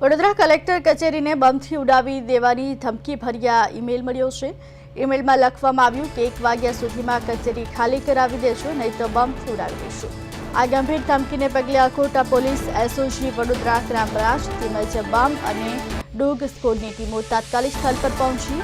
Vadodara collector કચેરીને બમથી ઉડાવી દેવાની ધમકી ભર્યા ઈમેલ મળ્યો છે. ઈમેલમાં લખવામાં આવ્યું કે એક વાગ્યા સુધીમાં કચેરી ખાલી કરાવી દેશો, નહીં તો બમથી ઉડાવી દેશું. આ ગંભીર ધમકીને પગલે Akota police SOG Vadodara crime branch તેમજ બમ અને ડોગ સ્કોડની ટીમો તાત્કાલિક સ્થળ પર પહોંચી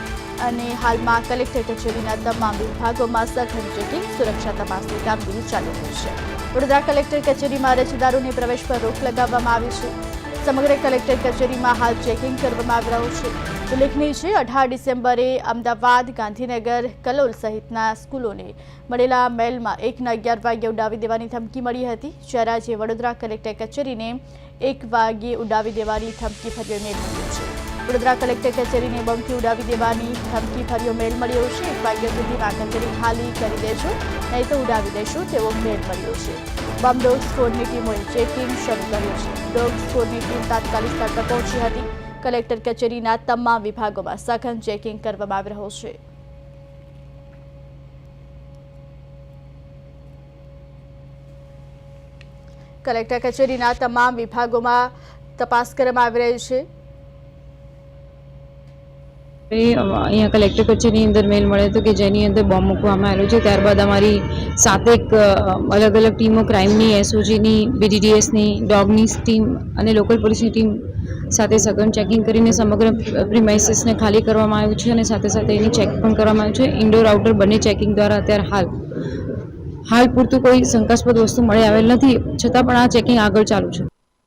અને હાલમાં કલેક્ટર કચેરીના તમામ વિભાગોમાં સઘન ચેકિંગ, સુરક્ષા તપાસની કામગીરી ચાલી રહી છે. વડોદરા કલેક્ટર કચેરીમાં અરજદારોને પ્રવેશ પર રોક લગાવવામાં આવી છે. સમગ્ર કલેક્ટર કચેરીમાં હાલ ચેકિંગ કરવામાં આવી રહ્યું છે. ઉલ્લેખનીય છે, અઢાર ડિસેમ્બરે અમદાવાદ, ગાંધીનગર, કલોલ સહિતના સ્કૂલોને મળેલા મેલમાં એકના અગિયાર વાગ્યે ઉડાવી દેવાની ધમકી મળી હતી, જ્યારે આજે વડોદરા કલેક્ટર કચેરીને એક વાગ્યે ઉડાવી દેવાની ધમકી ભર્યો મેળવી છે. વડોદરા કલેક્ટર કચેરીને બમથી ઉડાવી દેવાની ધમકી ભર્યો મેળ મળ્યો છે. એક વાગ્યા સુધીમાં કચેરી ખાલી કરી દેશું, નહીં તો ઉડાવી દેશું તેવો મેળ મળ્યો છે. બમ ડોગ સ્કોડની ટીમોએ ચેકિંગ શરૂ કર્યું છે. ડોગ સ્કોડની ટીમ તાત્કાલિક સ્થળ પહોંચી હતી. કલેક્ટર કચેરીના તમામ વિભાગોમાં સઘન ચેકિંગ કરવામાં આવી રહ્યું છે. કલેક્ટર કચેરીના તમામ વિભાગોમાં તપાસ કરવામાં આવી રહી છે. અહીંયા કલેક્ટર કચેરીની અંદર મેલ મળ્યો હતો કે જેની અંદર બોમ્બ મૂકવામાં આવેલો છે. ત્યારબાદ અમારી સાતેક અલગ અલગ ટીમો ક્રાઇમની, એસઓજીની, બીડીડીએસની, ડોગની ટીમ અને લોકલ પોલીસની ટીમ સાથે સઘન ચેકિંગ કરીને સમગ્ર પ્રિમાઇસીસને ખાલી કરવામાં આવ્યું છે અને સાથે સાથે એની ચેક પણ કરવામાં આવ્યું છે. ઇન્ડોર આઉટડોર બંને ચેકિંગ દ્વારા અત્યારે હાલ હાલ પૂરતું કોઈ શંકાસ્પદ વસ્તુ મળી આવેલ નથી. છતાં પણ આ ચેકિંગ આગળ ચાલુ છે.